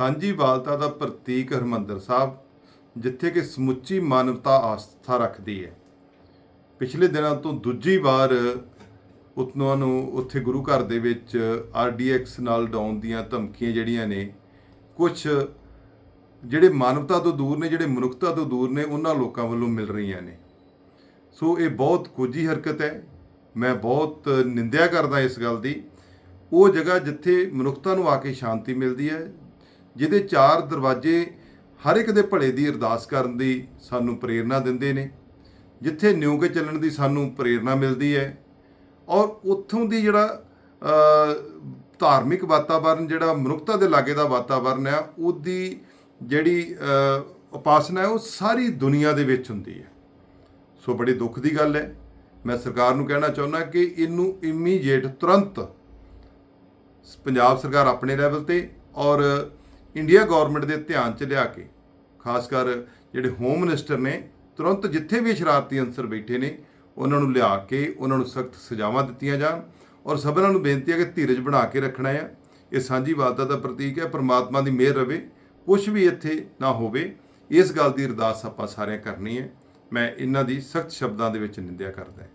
ਸਾਂਝੀ ਵਾਲਤਾ ਦਾ ਪ੍ਰਤੀਕ ਹਰਮੰਦਰ ਸਾਹਿਬ, ਜਿੱਥੇ ਕਿ ਸਮੁੱਚੀ ਮਾਨਵਤਾ ਆਸਥਾ ਰੱਖਦੀ ਹੈ। ਪਿਛਲੇ ਦਿਨਾਂ ਤੋਂ ਦੂਜੀ ਵਾਰ ਉਤਨੋਂ ਨੂੰ ਉੱਥੇ ਗੁਰੂ ਘਰ ਦੇ ਵਿੱਚ ਆਰਡੀਐਕਸ ਨਾਲ ਡਾਉਣ ਦੀਆਂ ਧਮਕੀਆਂ ਜਿਹੜੀਆਂ ਨੇ ਕੁਝ ਜਿਹੜੇ ਮਾਨਵਤਾ ਤੋਂ ਦੂਰ ਨੇ, ਜਿਹੜੇ ਮਨੁੱਖਤਾ ਤੋਂ ਦੂਰ ਨੇ, ਉਹਨਾਂ ਲੋਕਾਂ ਵੱਲੋਂ ਮਿਲ ਰਹੀਆਂ ਨੇ। ਸੋ ਇਹ ਬਹੁਤ ਕੋਝੀ ਹਰਕਤ ਹੈ। ਮੈਂ ਬਹੁਤ ਨਿੰਦਿਆ ਕਰਦਾ ਇਸ ਗੱਲ ਦੀ। ਉਹ ਜਗ੍ਹਾ ਜਿੱਥੇ ਮਨੁੱਖਤਾ ਨੂੰ ਆ ਕੇ ਸ਼ਾਂਤੀ ਮਿਲਦੀ ਹੈ ਜਿਹਦੇ ਚਾਰ ਦਰਵਾਜ਼ੇ ਹਰ ਇੱਕ ਦੇ ਭਲੇ ਦੀ ਅਰਦਾਸ ਕਰਨ ਦੀ ਸਾਨੂੰ ਪ੍ਰੇਰਣਾ ਦਿੰਦੇ ਨੇ, ਜਿੱਥੇ ਨਿਉ ਕੇ ਚੱਲਣ ਦੀ ਸਾਨੂੰ ਪ੍ਰੇਰਣਾ ਮਿਲਦੀ ਹੈ ਔਰ ਉੱਥੋਂ ਦੀ ਜਿਹੜਾ ਧਾਰਮਿਕ ਵਾਤਾਵਰਨ, ਜਿਹੜਾ ਮਨੁੱਖਤਾ ਦੇ ਲਾਗੇ ਦਾ ਵਾਤਾਵਰਨ ਹੈ, ਉਹਦੀ ਜਿਹੜੀ ਉਪਾਸਨਾ ਹੈ, ਉਹ ਸਾਰੀ ਦੁਨੀਆ ਦੇ ਵਿੱਚ ਹੁੰਦੀ ਹੈ। ਸੋ ਬੜੇ ਦੁੱਖ ਦੀ ਗੱਲ ਹੈ। ਮੈਂ ਸਰਕਾਰ ਨੂੰ ਕਹਿਣਾ ਚਾਹੁੰਦਾ ਕਿ ਇਹਨੂੰ ਇਮੀਡੀਏਟ ਤੁਰੰਤ ਪੰਜਾਬ ਸਰਕਾਰ ਆਪਣੇ ਲੈਵਲ ਤੇ ਔਰ ਇੰਡੀਆ ਗਵਰਨਮੈਂਟ ਦੇ ਧਿਆਨ 'ਚ ਲਿਆ ਕੇ, ਖਾਸ ਕਰ ਜਿਹੜੇ ਹੋਮ ਮਿਨਿਸਟਰ ਨੇ, ਤੁਰੰਤ ਜਿੱਥੇ ਵੀ ਸ਼ਰਾਰਤੀ ਅੰਸਰ ਬੈਠੇ ਨੇ, ਉਹਨਾਂ ਨੂੰ ਲਿਆ ਕੇ, ਉਹਨਾਂ ਨੂੰ ਸਖਤ ਸਜ਼ਾਵਾਂ ਦਿੱਤੀਆਂ ਜਾਣ ਔਰ ਸਭਨਾਂ ਨੂੰ ਬੇਨਤੀ ਹੈ ਕਿ ਧੀਰਜ ਬਣਾ ਕੇ ਰੱਖਣਾ ਹੈ। ਇਹ ਸਾਂਝੀ ਵਾਲਤਾ ਦਾ ਪ੍ਰਤੀਕ ਹੈ, ਪ੍ਰਮਾਤਮਾ ਦੀ ਮਿਹਰ ਰਵੇ ਕੁਝ ਵੀ ਇੱਥੇ ਨਾ ਹੋਵੇ, ਇਸ ਗੱਲ ਦੀ ਅਰਦਾਸ ਆਪਾਂ ਸਾਰਿਆਂ ਕਰਨੀ ਹੈ। ਮੈਂ ਇਹਨਾਂ ਦੀ ਸਖਤ ਸ਼ਬਦਾਂ ਦੇ ਵਿੱਚ ਨਿੰਦਿਆ ਕਰਦਾ ਹਾਂ।